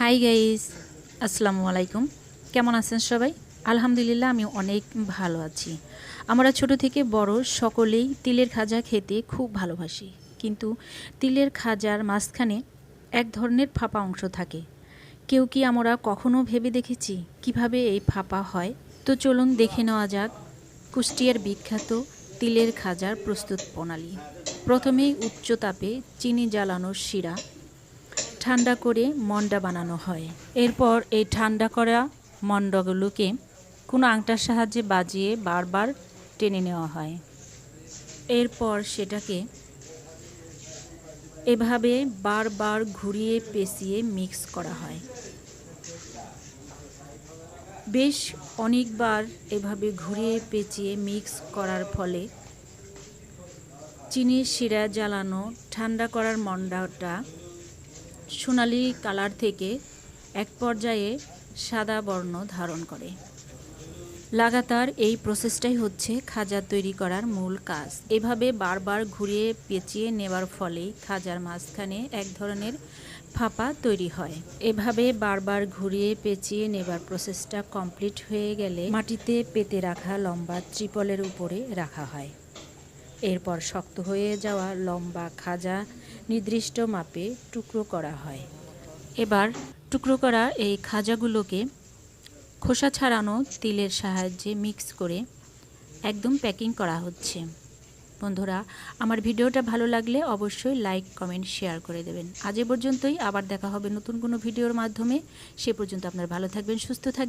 Hi guys আসসালামু আলাইকুম। কেমন আছেন সবাই? আলহামদুলিল্লাহ আমি অনেক ভালো আছি। আমরা ছোট থেকে বড় সকলেই তিলের খাজা খেতে খুব ভালোবাসি। কিন্তু তিলের খাজার মাঝখানে এক ধরনের ফাঁপা অংশ থাকে। কেউ কি আমরা কখনো ভেবে দেখেছি কীভাবে এই ফাঁপা হয়? তো চলুন দেখে নেওয়া যাক কুষ্টিয়ার বিখ্যাত তিলের খাজার প্রস্তুত প্রণালী। প্রথমেই উচ্চ তাপে চিনি জ্বালানোর শিরা ঠান্ডা করে মন্ডা বানানো হয়। এরপর এই ঠান্ডা করা মন্ডাগুলোকে কোনো আংটার সাহায্যে বাজিয়ে বারবার টেনে নেওয়া হয়। এরপর সেটাকে এভাবে বারবার ঘুরিয়ে পেঁচিয়ে মিক্স করা হয়। বেশ অনেকবার এভাবে ঘুরিয়ে পেঁচিয়ে মিক্স করার ফলে চিনির শিরা জ্বালানো ঠান্ডা করার মন্ডাটা সোনালি কালার থেকে এক পর্যায়ে সাদা বর্ণ ধারণ করে। লাগাতার এই প্রসেসটাই হচ্ছে খাজা তৈরি করার মূল কাজ। এভাবে বারবার ঘুরিয়ে পেঁচিয়ে নেওয়ার ফলে খাজার মাঝখানে এক ধরনের ফাঁপা তৈরি হয়। এভাবে বারবার ঘুরিয়ে পেঁচিয়ে নেবার প্রসেসটা কমপ্লিট হয়ে গেলে মাটিতে পেতে রাখা লম্বা ত্রিপলের উপরে রাখা হয়। এরপর শক্ত হয়ে যাওয়া লম্বা খাজা নির্দিষ্ট মাপে টুকরো করা হয়। এবার টুকরো করা এই খাজাগুলোকে খোসা ছাড়ানো তিলের সাহায্যে মিক্স করে একদম প্যাকিং করা হচ্ছে। বন্ধুরা, আমার ভিডিওটা ভালো লাগলে অবশ্যই লাইক, কমেন্ট, শেয়ার করে দেবেন। আজ এ পর্যন্তই। আবার দেখা হবে নতুন কোনো ভিডিওর মাধ্যমে। সে পর্যন্ত আপনার ভালো থাকবেন, সুস্থ থাকবেন।